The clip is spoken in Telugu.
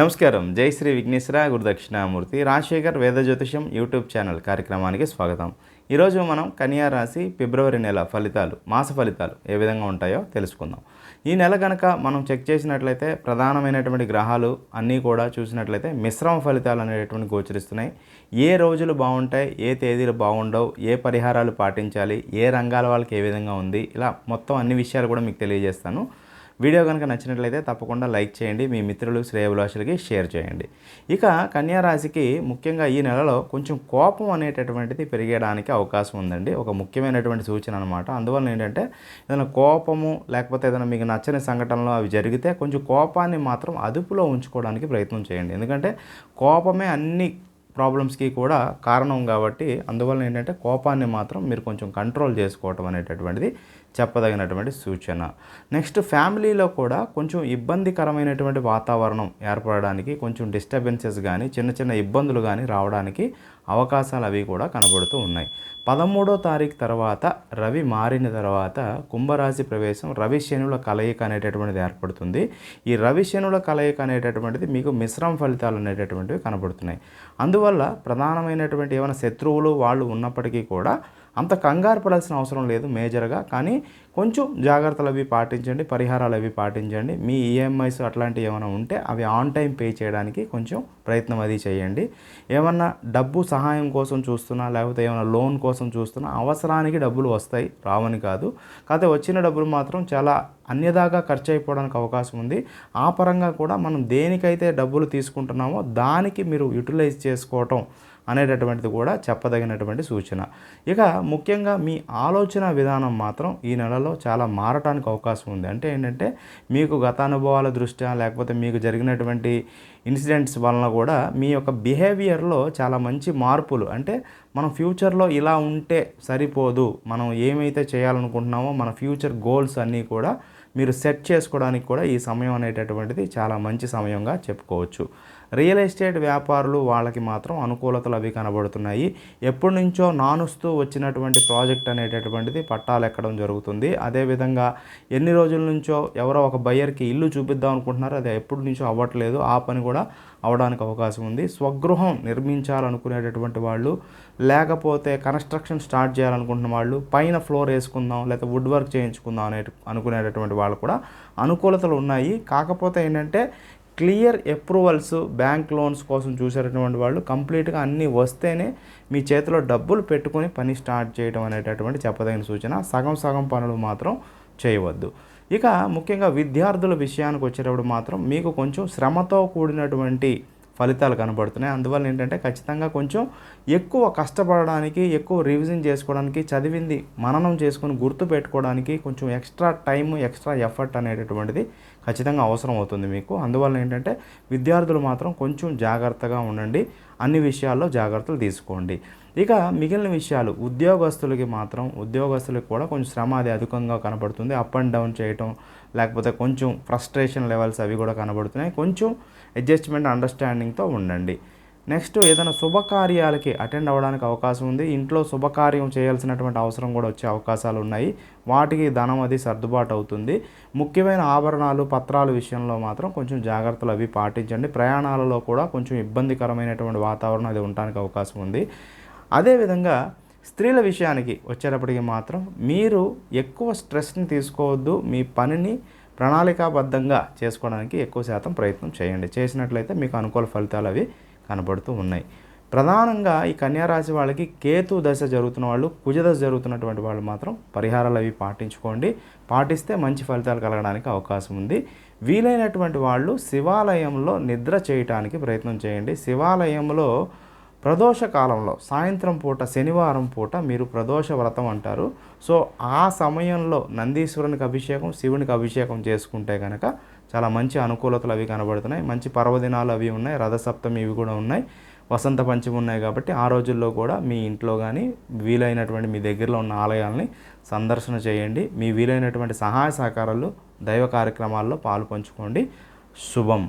నమస్కారం. జై శ్రీ విఘ్నేశ్వర గురుదక్షిణామూర్తి రాజశేఖర్ వేద జ్యోతిషం యూట్యూబ్ ఛానల్ కార్యక్రమానికి స్వాగతం. ఈరోజు మనం కన్యా రాశి ఫిబ్రవరి నెల ఫలితాలు మాస ఫలితాలు ఏ విధంగా ఉంటాయో తెలుసుకుందాం. ఈ నెల కనుక మనం చెక్ చేసినట్లయితే ప్రధానమైనటువంటి గ్రహాలు అన్నీ కూడా చూసినట్లయితే మిశ్రమ ఫలితాలు అనేటువంటి గోచరిస్తున్నాయి. ఏ రోజులు బాగుంటాయి ఏ తేదీలు బాగుండవు ఏ పరిహారాలు పాటించాలి ఏ రంగాల వాళ్ళకి ఏ విధంగా ఉంది ఇలా మొత్తం అన్ని విషయాలు కూడా మీకు తెలియజేస్తాను. వీడియో కనుక నచ్చినట్లయితే తప్పకుండా లైక్ చేయండి మీ మిత్రులు శ్రేయభిలాషులకి షేర్ చేయండి. ఇక కన్యా రాశికి ముఖ్యంగా ఈ నెలలో కొంచెం కోపం అనేటటువంటిది పెరిగడానికి అవకాశం ఉందండి. ఒక ముఖ్యమైనటువంటి సూచన అనమాట అందువల్ల ఏంటంటే ఏదైనా కోపము లేకపోతే ఏదైనా మీకు నచ్చని సంఘటనలు అవి జరిగితే కొంచెం కోపాన్ని మాత్రం అదుపులో ఉంచుకోవడానికి ప్రయత్నం చేయండి. ఎందుకంటే కోపమే అన్ని ప్రాబ్లమ్స్కి కూడా కారణం కాబట్టి అందువల్ల ఏంటంటే కోపాన్ని మాత్రం మీరు కొంచెం కంట్రోల్ చేసుకోవటం అనేటటువంటిది చెప్పదగినటువంటి సూచన. నెక్స్ట్ ఫ్యామిలీలో కూడా కొంచెం ఇబ్బందికరమైనటువంటి వాతావరణం ఏర్పడడానికి కొంచెం డిస్టర్బెన్సెస్ కానీ చిన్న చిన్న ఇబ్బందులు కానీ రావడానికి అవకాశాలు అవి కూడా కనబడుతూ ఉన్నాయి. పదమూడో తారీఖు తర్వాత రవి మారిన తర్వాత కుంభరాశి ప్రవేశం రవి శనుల కలయిక అనేటటువంటిది ఏర్పడుతుంది. ఈ రవి శనుల కలయిక అనేటటువంటిది మీకు మిశ్రమ ఫలితాలు అనేటటువంటివి కనబడుతున్నాయి. అందువల్ల ప్రధానమైనటువంటి ఏమైనా శత్రువులు వాళ్ళు ఉన్నప్పటికీ కూడా అంత కంగారు పడాల్సిన అవసరం లేదు మేజర్గా కానీ కొంచెం జాగ్రత్తలు అవి పాటించండి పరిహారాలు అవి పాటించండి. మీ ఈఎంఐస్ అట్లాంటివి ఏమైనా ఉంటే అవి ఆన్ టైం పే చేయడానికి కొంచెం ప్రయత్నం అది చేయండి. ఏమన్నా డబ్బు సహాయం కోసం చూస్తున్నా లేకపోతే ఏమైనా లోన్ కోసం చూస్తున్నా అవసరానికి డబ్బులు వస్తాయి రావని కాదు. కాకపోతే వచ్చిన డబ్బులు మాత్రం చాలా అన్యదాగా ఖర్చు అయిపోవడానికి అవకాశం ఉంది. ఆ పరంగా కూడా మనం దేనికైతే డబ్బులు తీసుకుంటున్నామో దానికి మీరు యూటిలైజ్ చేసుకోవటం అనేటటువంటిది కూడా చెప్పదగినటువంటి సూచన. ఇక ముఖ్యంగా మీ ఆలోచన విధానం మాత్రం ఈ నెలలో చాలా మారటానికి అవకాశం ఉంది. అంటే ఏంటంటే మీకు గతానుభవాల దృష్ట్యా లేకపోతే మీకు జరిగినటువంటి ఇన్సిడెంట్స్ వలన కూడా మీ యొక్క బిహేవియర్లో చాలా మంచి మార్పులు. అంటే మనం ఫ్యూచర్లో ఇలా ఉంటే సరిపోదు. మనం ఏమైతే చేయాలనుకుంటున్నామో మన ఫ్యూచర్ గోల్స్ అన్నీ కూడా మీరు సెట్ చేసుకోవడానికి కూడా ఈ సమయం అనేటటువంటిది చాలా మంచి సమయంగా చెప్పుకోవచ్చు. రియల్ ఎస్టేట్ వ్యాపారులు వాళ్ళకి మాత్రం అనుకూలతలు అవి కనబడుతున్నాయి. ఎప్పటి నుంచో నానుస్తూ వచ్చినటువంటి ప్రాజెక్ట్ అనేటటువంటిది పట్టాలు ఎక్కడం జరుగుతుంది. అదేవిధంగా ఎన్ని రోజుల నుంచో ఎవరో ఒక బయ్యర్కి ఇల్లు చూపిద్దాం అనుకుంటున్నారో. అది ఎప్పటి నుంచో అవ్వట్లేదు. ఆ పని కూడా అవడానికి అవకాశం ఉంది. స్వగృహం నిర్మించాలనుకునేటటువంటి వాళ్ళు లేకపోతే కన్స్ట్రక్షన్ స్టార్ట్ చేయాలనుకుంటున్న వాళ్ళు పైన ఫ్లోర్ వేసుకుందాం లేకపోతే వుడ్ వర్క్ చేయించుకుందాం అనే అనుకునేటటువంటి వాళ్ళు కూడా అనుకూలతలు ఉన్నాయి. కాకపోతే ఏంటంటే క్లియర్ అప్రూవల్స్ బ్యాంక్ లోన్స్ కోసం చూసేటటువంటి వాళ్ళు కంప్లీట్గా అన్నీ వస్తేనే మీ చేతిలో డబ్బులు పెట్టుకొని పని స్టార్ట్ చేయడం అనేటటువంటి చెప్పదగిన సూచన. సగం సగం పనులు మాత్రం చేయవద్దు. ఇక ముఖ్యంగా విద్యార్థుల విషయానికి వచ్చేటప్పుడు మాత్రం మీకు కొంచెం శ్రమతో కూడినటువంటి ఫలితాలు కనబడుతున్నాయి. అందువల్ల ఏంటంటే ఖచ్చితంగా కొంచెం ఎక్కువ కష్టపడడానికి ఎక్కువ రివిజన్ చేసుకోవడానికి చదివింది మననం చేసుకొని గుర్తు పెట్టుకోవడానికి కొంచెం ఎక్స్ట్రా టైం ఎక్స్ట్రా ఎఫర్ట్ అనేటటువంటిది ఖచ్చితంగా అవసరం అవుతుంది మీకు. అందువల్ల ఏంటంటే విద్యార్థులు మాత్రం కొంచెం జాగ్రత్తగా ఉండండి. అన్ని విషయాల్లో జాగ్రత్తలు తీసుకోండి. ఇక మిగిలిన విషయాలు ఉద్యోగస్తులకి మాత్రం ఉద్యోగస్తులకు కూడా కొంచెం శ్రమ అది అధికంగా కనబడుతుంది. అప్ అండ్ డౌన్ చేయటం లేకపోతే కొంచెం ఫ్రస్ట్రేషన్ లెవెల్స్ అవి కూడా కనబడుతున్నాయి. కొంచెం అడ్జస్ట్మెంట్ అండర్స్టాండింగ్తో ఉండండి. నెక్స్ట్ ఏదైనా శుభకార్యాలకి అటెండ్ అవ్వడానికి అవకాశం ఉంది. ఇంట్లో శుభకార్యం చేయాల్సినటువంటి అవసరం కూడా వచ్చే అవకాశాలు ఉన్నాయి. వాటికి ధనం అది సర్దుబాటు అవుతుంది. ముఖ్యమైన ఆభరణాలు పత్రాలు విషయంలో మాత్రం కొంచెం జాగ్రత్తలు అవి పాటించండి. ప్రయాణాలలో కూడా కొంచెం ఇబ్బందికరమైనటువంటి వాతావరణం అది ఉండడానికి అవకాశం ఉంది. అదేవిధంగా స్త్రీల విషయానికి వచ్చేటప్పటికి మాత్రం మీరు ఎక్కువ స్ట్రెస్ని తీసుకోవద్దు. మీ పనిని ప్రణాళికాబద్ధంగా చేసుకోవడానికి ఎక్కువ శాతం ప్రయత్నం చేయండి. చేసినట్లయితే మీకు అనుకూల ఫలితాలు అవి కనబడుతూ ఉన్నాయి. ప్రధానంగా ఈ కన్యారాశి వాళ్ళకి కేతు దశ జరుగుతున్న వాళ్ళు కుజదశ జరుగుతున్నటువంటి వాళ్ళు మాత్రం పరిహారాలు అవి పాటించుకోండి. పాటిస్తే మంచి ఫలితాలు కలగడానికి అవకాశం ఉంది. వీలైనటువంటి వాళ్ళు శివాలయంలో నిద్ర చేయటానికి ప్రయత్నం చేయండి. శివాలయంలో ప్రదోష కాలంలో సాయంత్రం పూట శనివారం పూట మీరు ప్రదోష వ్రతం అంటారు. సో ఆ సమయంలో నందీశ్వరునికి అభిషేకం శివునికి అభిషేకం చేసుకుంటే కనుక చాలా మంచి అనుకూలతలు అవి కనబడుతున్నాయి. మంచి పర్వదినాలు అవి ఉన్నాయి. రథసప్తమి ఇవి కూడా ఉన్నాయి. వసంత పంచమి ఉన్నాయి కాబట్టి ఆ రోజుల్లో కూడా మీ ఇంట్లో కానీ వీలైనటువంటి మీ దగ్గరలో ఉన్న ఆలయాల్ని సందర్శన చేయండి. మీ వీలైనటువంటి సహాయ సహకారాలు దైవ కార్యక్రమాల్లో పాలు పంచుకోండి. శుభం.